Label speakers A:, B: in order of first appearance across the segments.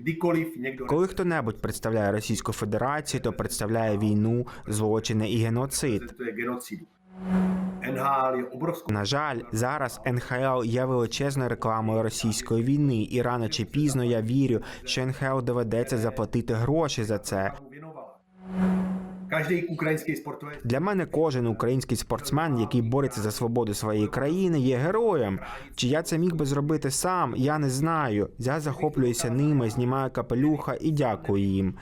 A: Kdykoliv někdo
B: Коли хто-небудь представляє Російську Федерацію, то представляє війну, злочини і геноцид. На жаль, зараз НХЛ є величезною рекламою російської війни, і рано чи пізно я вірю, що НХЛ доведеться заплатити гроші за це.
A: Mu український спортсмен
B: Для мене кожен український спортсмен, який бореться за свободу своєї країни, є героєм. Чи я це міг би зробити сам? Я не знаю. Я захоплююся ними, знімаю капелюха і дякую їм.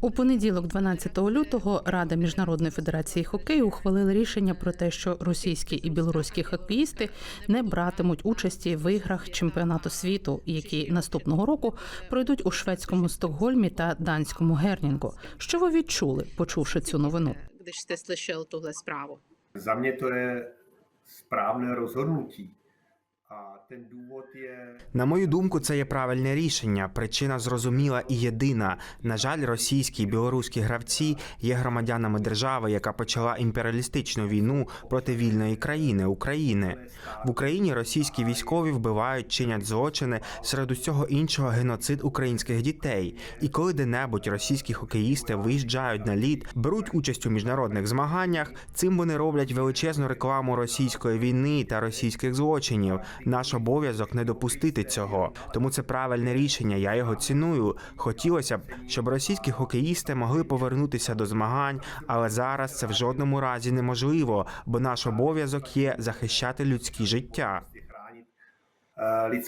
C: У понеділок, 12 лютого, Рада міжнародної федерації хокею ухвалила рішення про те, що російські і білоруські хокеїсти не братимуть участі в іграх чемпіонату світу, які наступного року пройдуть у шведському Стокгольмі та данському Гернінгу. Що ви відчули, почувши цю новину?
D: když jste slyšel tuhle zprávu.
A: Za mě to je správné rozhodnutí. A ten důvod je
B: На мою думку, це є правильне рішення. Причина зрозуміла і єдина. На жаль, російські і білоруські гравці є громадянами держави, яка почала імперіалістичну війну проти вільної країни України. В Україні російські військові вбивають, чинять злочини серед усього іншого геноцид українських дітей. І коли де-небудь російські хокеїсти виїжджають на лід, беруть участь у міжнародних змаганнях, цим вони роблять величезну рекламу російської війни та російських злочинів. Наш обов'язок не допустити цього. Тому це правильне рішення. Я його ціную. Хотілося б, щоб російські хокеїсти могли повернутися до змагань, але зараз це в жодному разі неможливо, бо наш обов'язок є захищати людські життя.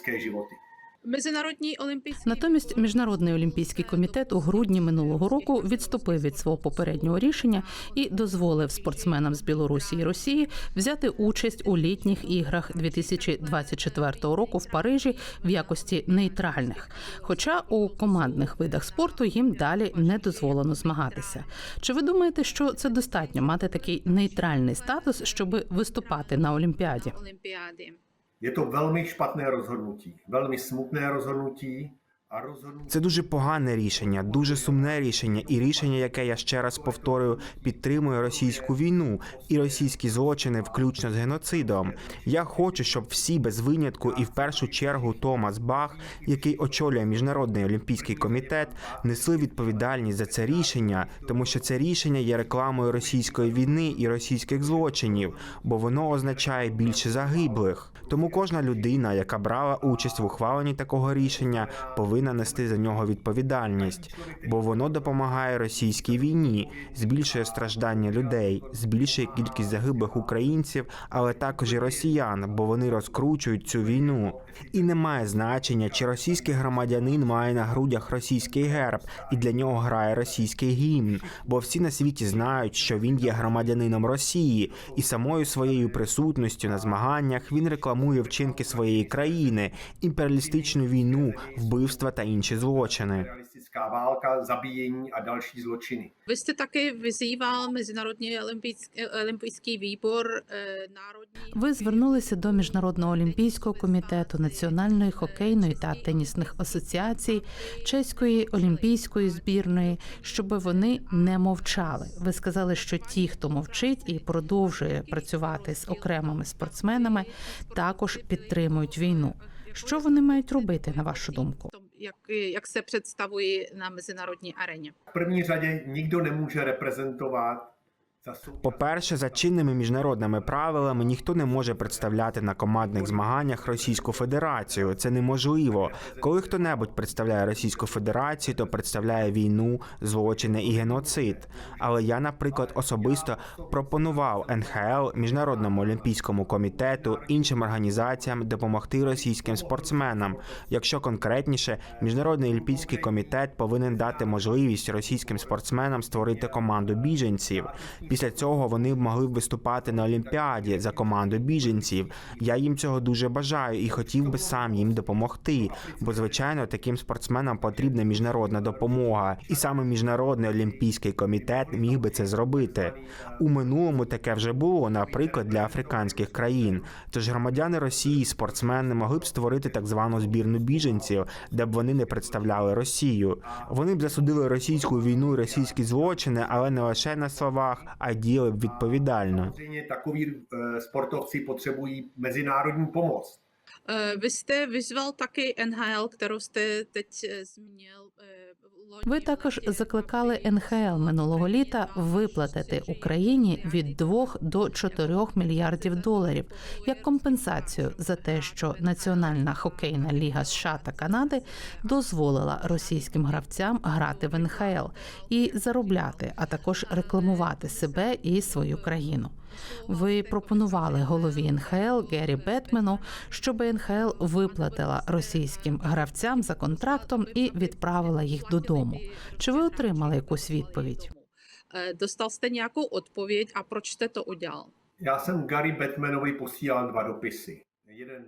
A: chránit eh,
D: Mezinárodní olympijský
C: Натомість міжнародний олімпійський комітет у грудні минулого року відступив від свого попереднього рішення і дозволив спортсменам з Білорусі і Росії взяти участь у літніх іграх 2024 року в Парижі в якості нейтральних. Хоча у командних видах спорту їм далі не дозволено змагатися. Чи ви думаєте, що це достатньо мати такий нейтральний статус, щоб виступати на Олімпіаді?
D: olympiády.
A: Je to velmi špatné rozhodnutí, velmi smutné rozhodnutí rozhodnutí
B: Це дуже погане рішення, дуже сумне рішення, і рішення, яке я ще раз повторюю, підтримує російську війну і російські злочини, включно з геноцидом. Я хочу, щоб всі без винятку, і в першу чергу Томас Бах, який очолює міжнародний олімпійський комітет, несли відповідальність за це рішення, тому що це рішення є рекламою російської війни і російських злочинів, бо воно означає більше загиблих. Тому кожна людина, яка брала участь в ухваленні такого рішення, повинна нести за нього відповідальність, бо воно допомагає російській війні, збільшує страждання людей, збільшує кількість загиблих українців, але також і росіян, бо вони розкручують цю війну. І не має значення, чи російський громадянин має на грудях російський герб, і для нього грає російський гімн, бо всі на світі знають, що він є громадянином Росії, і самою своєю присутністю на змаганнях він рекламує вчинки своєї країни, імперіалістичну війну, вбивства та інші злочини.
A: Realistická válka, zabíjení a další zločiny.
D: Vy jste taky vyzýval Mezinárodní olympijský, olympijský výbor eh, národní
C: Ви звернулися до міжнародного олімпійського комітету, національної хокейної та тенісних асоціацій, чеської олімпійської збірної, щоб вони не мовчали. Ви сказали, що ті, хто мовчить і продовжує працювати з окремими спортсменами, також підтримують війну. Що вони мають робити, на вашу думку?
D: Jak, jak se představují na mezinárodní aréně.
A: V první řadě nikdo nemůže reprezentovat za sou...
B: По-перше, за чинними міжнародними правилами ніхто не може представляти на командних змаганнях Російську Федерацію. Це неможливо. Коли хто-небудь представляє Російську Федерацію, то представляє війну, злочини і геноцид. Але я, наприклад, особисто пропонував НХЛ, Міжнародному олімпійському комітету, іншим організаціям допомогти російським спортсменам. Якщо конкретніше, міжнародний олімпійський комітет повинен дати можливість російським спортсменам створити команду біженців. Після цього вони могли б виступати на Олімпіаді за команду біженців. Я їм цього дуже бажаю і хотів би сам їм допомогти. Бо, звичайно, таким спортсменам потрібна міжнародна допомога, і саме міжнародний олімпійський комітет міг би це зробити. У минулому таке вже було, наприклад, для африканських країн. Тож громадяни Росії, спортсмени могли б створити так звану збірну біженців, де б вони не представляли Росію. Вони б засудили російську війну і російські злочини, але не лише на словах, а й діяли б відповідально.
A: Eh, sportovci potřebují mezinárodní pomoc.
D: Eh, Vy jste vyzval taky NHL, kterou jste teď zmínil.
C: Ви також закликали НХЛ минулого літа виплатити Україні від 2 до 4 мільярдів доларів як компенсацію за те, що Національна хокейна ліга США та Канади дозволила російським гравцям грати в НХЛ і заробляти, а також рекламувати себе і свою країну. Ви пропонували голові НХЛ Гері Бетмену, щоб НХЛ виплатила російським гравцям за контрактом і відправила їх додому. Чи ви отримали якусь відповідь?
D: Достав Dostal відповідь. А a то jste Я сам
A: Já jsem посіяв два дописи. dva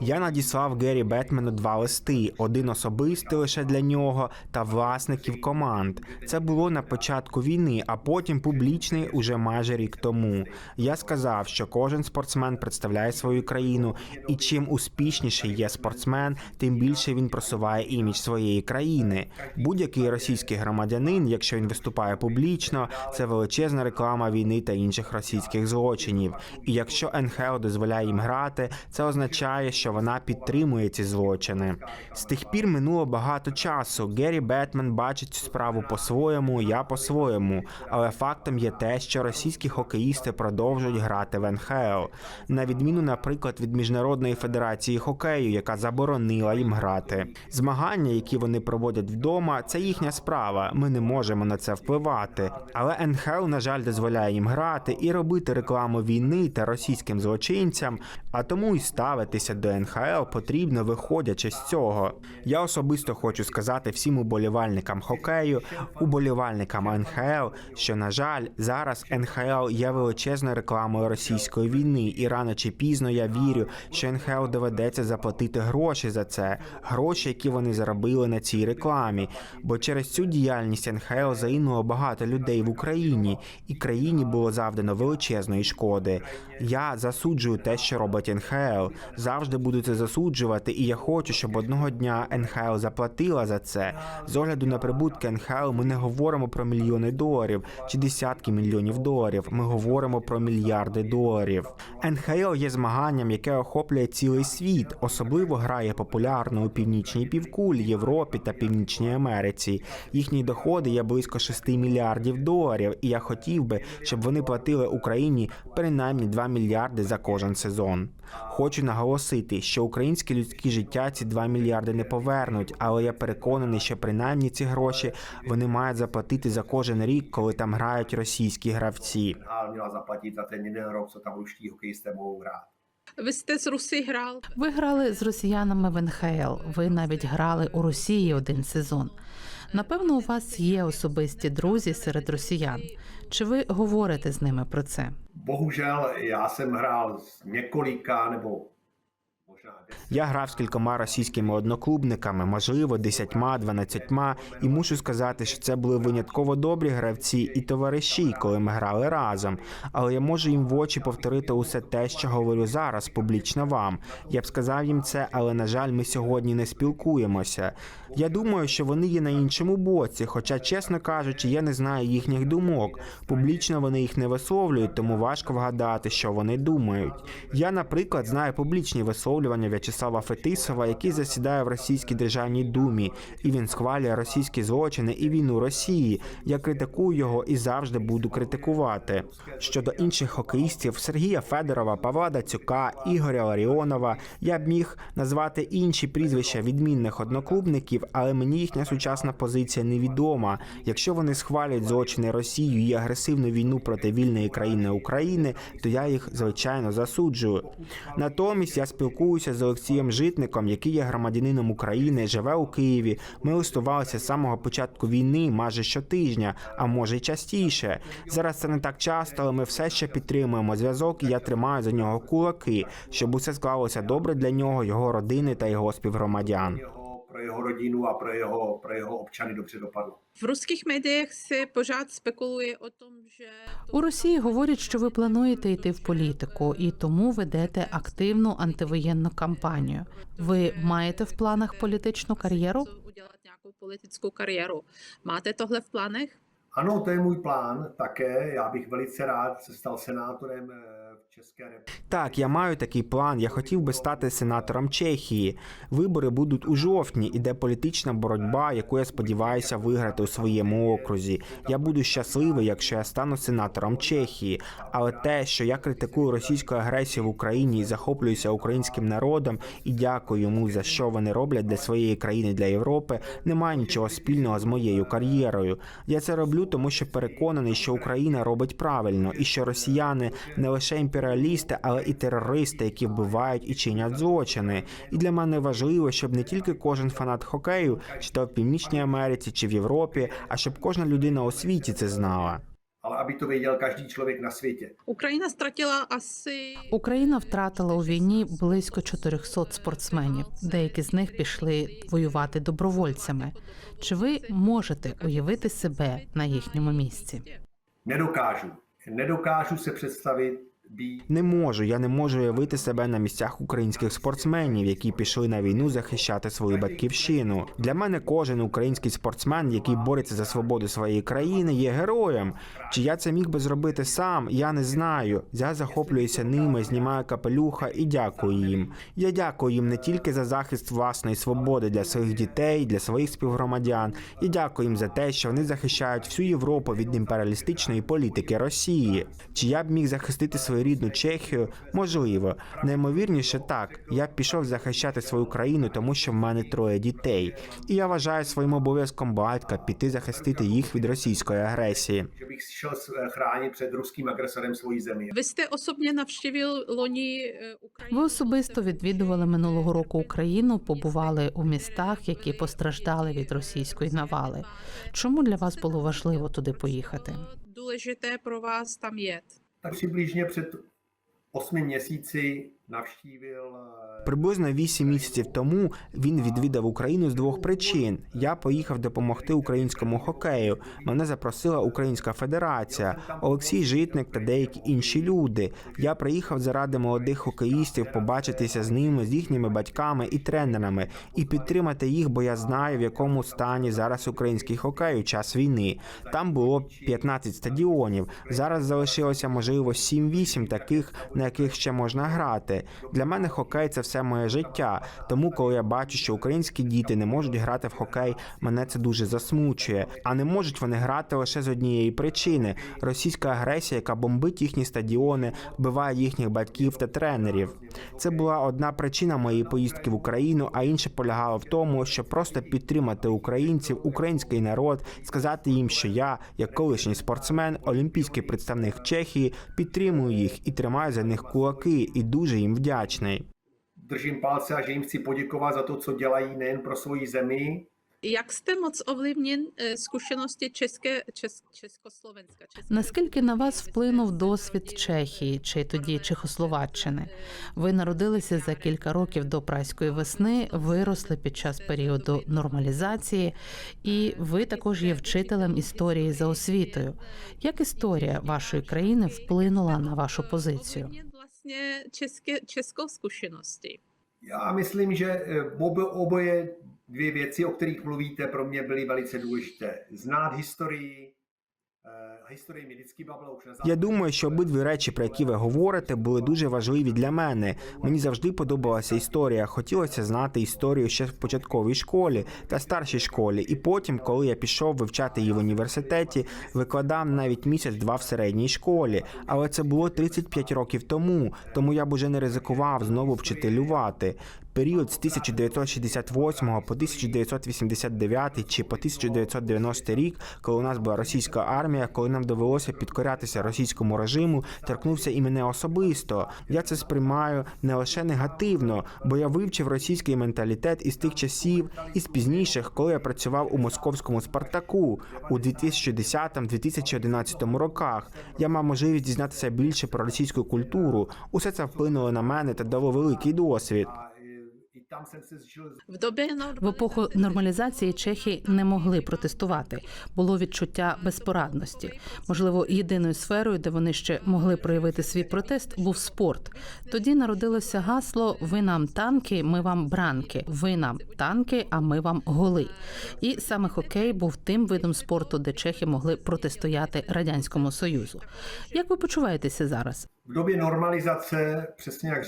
B: Я надіслав Гері Бетмену два листи: один особистий лише для нього та власників команд. Це було на початку війни, а потім публічний уже майже рік тому. Я сказав, що кожен спортсмен представляє свою країну, і чим успішніший є спортсмен, тим більше він просуває імідж своєї країни. Будь-який російський громадянин, якщо він виступає публічно, це величезна реклама війни та інших російських злочинів. І якщо НХЛ дозволяє їм грати, це означає, що вона підтримує ці злочини. З тих пір минуло багато часу. Геррі Бетмен бачить цю справу по-своєму, я по-своєму. Але фактом є те, що російські хокеїсти продовжують грати в НХЛ, на відміну, наприклад, від міжнародної федерації хокею, яка заборонила їм грати. Змагання, які вони проводять вдома, це їхня справа. Ми не можемо на це впливати. Але НХЛ, на жаль, дозволяє їм грати і робити рекламу війни та російським злочинцям. А тому і ставитися до НХЛ потрібно, виходячи з цього. Я особисто хочу сказати всім уболівальникам хокею, уболівальникам НХЛ, що на жаль, зараз НХЛ є величезною рекламою російської війни, і рано чи пізно я вірю, що НХЛ доведеться заплатити гроші за це, гроші, які вони заробили на цій рекламі. Бо через цю діяльність НХЛ загинуло багато людей в Україні, і країні було завдано величезної шкоди. Я засуджую те, що робить НХЛ. Завжди буду це засуджувати, і я хочу, щоб одного дня НХЛ заплатила за це. З огляду на прибутки НХЛ ми не говоримо про мільйони доларів чи десятки мільйонів доларів. Ми говоримо про мільярди доларів. НХЛ є змаганням, яке охоплює цілий світ. Особливо грає популярно у північній півкулі, Європі та Північній Америці. Їхні доходи є близько 6 мільярдів доларів, і я хотів би, щоб вони платили Україні принаймні 2 мільярди за кожен сезон. Хочу наголосити, що українське людське життя ці 2 мільярди не повернуть, але я переконаний, що принаймні ці гроші вони мають заплатити за кожен рік, коли там грають російські гравці.
A: Rok, co tam ruští hokejisté mohou hrát.
D: Vy jste z Rusy hrál
C: Ви грали з росіянами в НХЛ. Ви навіть грали у Росії один сезон. Напевно, у вас є особисті друзі серед росіян. Чи ви говорите з ними про це?
A: Jsem hrál s několika nebo možná deset
B: Я грав з кількома російськими одноклубниками, можливо, десятьма, дванадцятьма, і мушу сказати, що це були винятково добрі гравці і товариші, коли ми грали разом. Але я можу їм в очі повторити усе те, що говорю зараз публічно вам. Я б сказав їм це, але на жаль, ми сьогодні не спілкуємося. Я думаю, що вони є на іншому боці, хоча, чесно кажучи, я не знаю їхніх думок. Публічно вони їх не висловлюють, тому важко вгадати, що вони думають. Я, наприклад, знаю публічні висловлювання В'ячеслава Фетисова, який засідає в Російській державній думі, і він схвалює російські злочини і війну Росії. Я критикую його і завжди буду критикувати. Щодо інших хокеїстів Сергія Федорова, Павла Дацюка, Ігоря Ларіонова, я б міг назвати інші прізвища відмінних одноклубників, але мені їхня сучасна позиція невідома. Якщо вони схвалюють злочини Росії і агресивну війну проти вільної країни України, то я їх звичайно засуджую. Натомість я спілкуюся спілкуюся з Олексієм Житником, який є громадянином України, живе у Києві. Ми листувалися з самого початку війни, майже щотижня, а може й частіше. Зараз це не так часто, але ми все ще підтримуємо зв'язок, і я тримаю за нього кулаки, щоб усе склалося добре для нього, його родини та його співгромадян.
A: Pro jeho rodinu a pro jeho, pro jeho občany dobře dopadlo.
D: V ruských médiích se pořád spekuluje o tom, že
C: У Росії говорять, що ви плануєте йти в політику і тому ведете активну антивоєнну кампанію. Ви маєте в планах політичну кар'єру?
D: politickou kariéru. Máte tohle v plánech?
A: Ano, to je můj plán také. Já bych velice rád se stal senátorem
B: Так, я маю такий план. Я хотів би стати сенатором Чехії. Вибори будуть у жовтні. Іде політична боротьба, яку я сподіваюся виграти у своєму окрузі. Я буду щасливий, якщо я стану сенатором Чехії. Але те, що я критикую російську агресію в Україні і захоплююся українським народом і дякую йому за що вони роблять для своєї країни для Європи, не має нічого спільного з моєю кар'єрою. Я це роблю, тому що переконаний, що Україна робить правильно, і що росіяни не лише імперіалісти, але і терористи, які вбивають і чинять злочини. І для мене важливо, щоб не тільки кожен фанат хокею, чи то в Північній Америці, чи в Європі, а щоб кожна людина у світі це знала.
A: Ale aby to věděl každý člověk na světě.
D: Ukrajina ztratila asi
C: Україна втратила у війні близько 400 спортсменів. Деякі з них пішли воювати добровольцями. Чи ви можете уявити себе на їхньому місці?
A: Nedokážu. Nedokážu se představit být
B: Не можу, я не можу уявити себе на місцях українських спортсменів, які пішли на війну захищати свою батьківщину. Для мене кожен український спортсмен, який бореться за свободу своєї країни, є героєм. Чи я це міг би зробити сам? Я не знаю. Я захоплююся ними, знімаю капелюха і дякую їм. Я дякую їм не тільки за захист власної свободи для своїх дітей, для своїх співгромадян. Я дякую їм за те, що вони захищають всю Європу від імперіалістичної політики Росії. Чи я б міг захистити свою рідну Чехію? Можливо, наймовірніше так. Я пішов захищати свою країну, тому що в мене троє дітей. І я вважаю своїм обов'язком батька піти захистити їх від rosійської агресії.
D: jste osobně navštívil loni eh, Ukrajinu.
C: Ви особисто відвідували минулого року Україну, побували у містах, які постраждали від російської навали. Чому для вас було важливо туди поїхати?
D: Důležité pro vás tam jet.
A: Tak přibližně před osmi měsíci
B: Приблизно 8 місяців тому він відвідав Україну з двох причин. Я поїхав допомогти українському хокею. Мене запросила Українська Федерація, Олексій Житник та деякі інші люди. Я приїхав заради молодих хокеїстів побачитися з ними, з їхніми батьками і тренерами, і підтримати їх, бо я знаю, в якому стані зараз український хокей у час війни. Там було 15 стадіонів. Зараз залишилося можливо 7-8 таких, на яких ще можна грати. Для мене хокей це все моє життя. Тому, коли я бачу, що українські діти не можуть грати в хокей, мене це дуже засмучує. А не можуть вони грати лише з однієї причини: російська агресія, яка бомбить їхні стадіони, вбиває їхніх батьків та тренерів. Це була одна причина моєї поїздки в Україну, а інша полягала в тому, щоб просто підтримати українців, український народ, сказати їм, що я, як колишній спортсмен, олімпійський представник Чехії, підтримую їх і тримаю за них кулаки, і дуже їм вдячний.
A: držím palce a že jim chci poděkovat za to, co dělají nejen pro svoji zemi,
D: Jak jste moc ovlivněn eh, zkušenosti České, Čes, Československa? České
C: Наскільки на вас вплинув досвід Чехії чи тоді Чехословаччини? Ви народилися за кілька років до праської весни, виросли під час періоду нормалізації, і ви також є вчителем історії за освітою. Як історія вашої країни вплинула на вашу позицію?
D: Vlastně české, českou zkušeností.
A: Já myslím, že eh, obo, oboje dvě věci, o kterých mluvíte, pro mě byly velice důležité. Znát historii,
B: Я думаю, що обидві речі, про які ви говорите, були дуже важливі для мене. Мені завжди подобалася історія. Хотілося знати історію ще в початковій школі та старшій школі. І потім, коли я пішов вивчати її в університеті, викладав навіть місяць-два в середній школі. Але це було 35 років тому, тому я б уже не ризикував знову вчителювати. Період з 1968 по 1989 чи по 1990 рік, коли у нас була російська армія, коли нам довелося підкорятися російському режиму, торкнувся і мене особисто. Я це сприймаю не лише негативно, бо я вивчив російський менталітет із тих часів, із пізніших, коли я працював у московському Спартаку у 2010-2011 роках. Я мав можливість дізнатися більше про російську культуру. Усе це вплинуло на мене та дало великий досвід.
C: В епоху нормалізації чехи не могли протестувати. Було відчуття безпорадності. Можливо, єдиною сферою, де вони ще могли проявити свій протест, був спорт. Тоді народилося гасло Ви нам танки, ми вам бранки. Ви нам танки, а ми вам голи. І саме хокей був тим видом спорту, де чехи могли протистояти радянському союзу. Як ви почуваєтеся зараз?
A: V době normalizace, přesně jak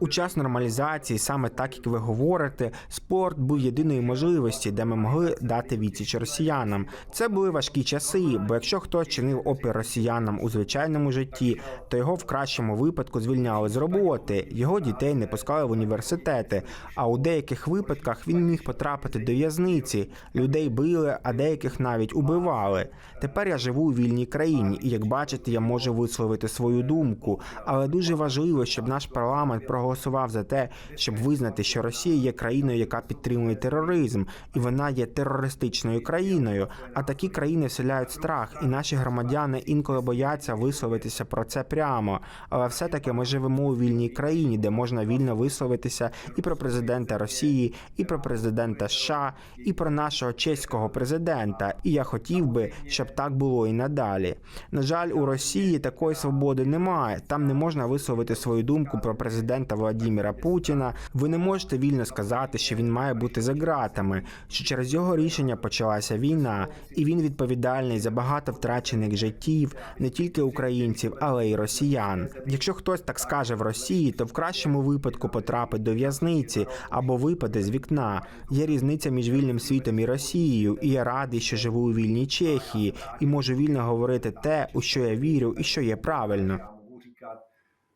B: У час нормалізації, саме так як ви говорите, спорт був єдиною можливості, де ми могли дати відсіч росіянам. Це були важкі часи, бо якщо хтось чинив опір росіянам у звичайному житті, то його в кращому випадку звільняли з роботи, його дітей не пускали в університети. А у деяких випадках він міг потрапити до в'язниці. Людей били, а деяких навіть убивали. Тепер я живу у вільній країні, і як бачите, я можу висловити свою думку. Але дуже важливо, щоб наш парламент проголосував за те, щоб визнати, що Росія є країною, яка підтримує тероризм, і вона є терористичною країною. А такі країни вселяють страх, і наші громадяни інколи бояться висловитися про це прямо. Але все-таки ми живемо у вільній країні, де можна вільно висловитися і про президента Росії, і про президента США, і про нашого чеського президента. І я хотів би, щоб так було і надалі. На жаль, у Росії такої свободи немає. Там не можна висловити свою думку про президента Владіміра Путіна. Ви не можете вільно сказати, що він має бути за ґратами, що через його рішення почалася війна, і він відповідальний за багато втрачених життів не тільки українців, але й росіян. Якщо хтось так скаже в Росії, то в кращому випадку потрапить до в'язниці або випаде з вікна. Є різниця між вільним світом і Росією, і я радий, що живу у вільній Чехії і можу вільно говорити те, у що я вірю і що є правильно.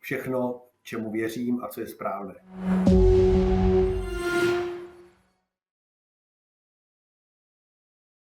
A: Všechno, čemu věřím a co je správné.